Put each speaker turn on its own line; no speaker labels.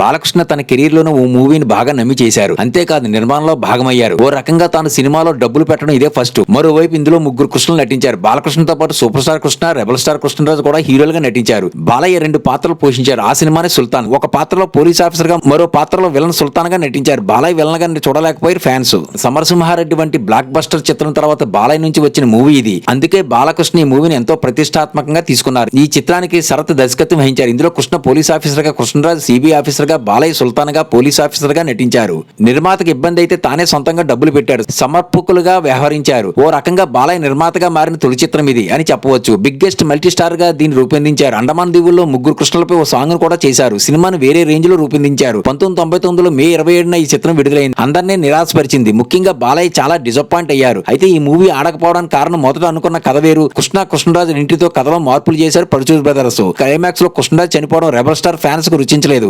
బాలకృష్ణ తన కెరీర్ లోనూ ఓ మూవీని బాగా నమ్మి చేశారు. అంతేకాదు నిర్మాణంలో భాగమయ్యారు. ఓ రకంగా తాను సినిమాలో డబ్బులు పెట్టడం ఇదే ఫస్ట్. మరోవైపు ఇందులో ముగ్గురు కృష్ణలు నటించారు. బాలకృష్ణతో పాటు superstar Krishna rebel star Krishnaraju కూడా హీరోలుగా నటించారు. బాలయ్య రెండు పాత్రలు పోషించారు. ఆ సినిమానే సుల్తాన్. ఒక పాత్రలో పోలీస్ ఆఫీసర్గా మరో పాత్రలో విలన్ సుల్తాన్గా నటించారు. బాలయ్య విలన్గా చూడలేకపోయారు ఫ్యాన్స్. సమరసింహారెడ్డి వంటి బ్లాక్ బస్టర్ చిత్రం తర్వాత బాలయ్య నుంచి వచ్చిన మూవీ ఇది. అందుకే బాలకృష్ణ ఈ మూవీని ఎంతో ప్రతిష్టాత్మకంగా తీసుకున్నారు. ఈ చిత్రానికి శరత్ దర్శకత్వం వహించారు. ఇందులో కృష్ణ పోలీస్ ఆఫీసర్గా కృష్ణరాజు సిబిఐ ఆఫీసర్ ఆఫీసర్గా బాలయ్య సుల్తాన్గా పోలీస్ ఆఫీసర్గా నటించారు. నిర్మాతకి ఇబ్బంది అయితే తానే సొంతంగా డబ్బులు పెట్టారు సమర్పకులుగా వ్యవహరించారు. ఓ రకంగా బాలయ్య నిర్మాతగా మారిన తొలి చిత్రం ఇది అని చెప్పవచ్చు. బిగ్గెస్ట్ మల్టీ స్టార్గా దీన్ని రూపొందించారు. అండమాన్ దీవుల్లో ముగ్గురు కృష్ణలపై ఓ సాంగ్ కూడా చేశారు. సినిమాను వేరే రేంజ్లో రూపొందించారు. పంతొమ్మిది తొంభై తొమ్మిదిలో మే ఇరవై ఏడున ఈ చిత్రం విడుదలైంది. అందరినీ నిరాశపరిచింది. ముఖ్యంగా బాలయ్య చాలా డిసప్పాయింట్ అయ్యారు. అయితే ఈ మూవీ ఆడకపోవడానికి కారణం మొదట అనుకున్న కథ వేరు. కృష్ణ కృష్ణరాజు ఇంటితో కథలో మార్పులు చేశారు పరుచూరు బ్రదర్స్. క్లైమాక్స్లో కృష్ణరాజు చనిపోవడం రెబల్ స్టార్ ఫ్యాన్స్కు రుచించలేదు.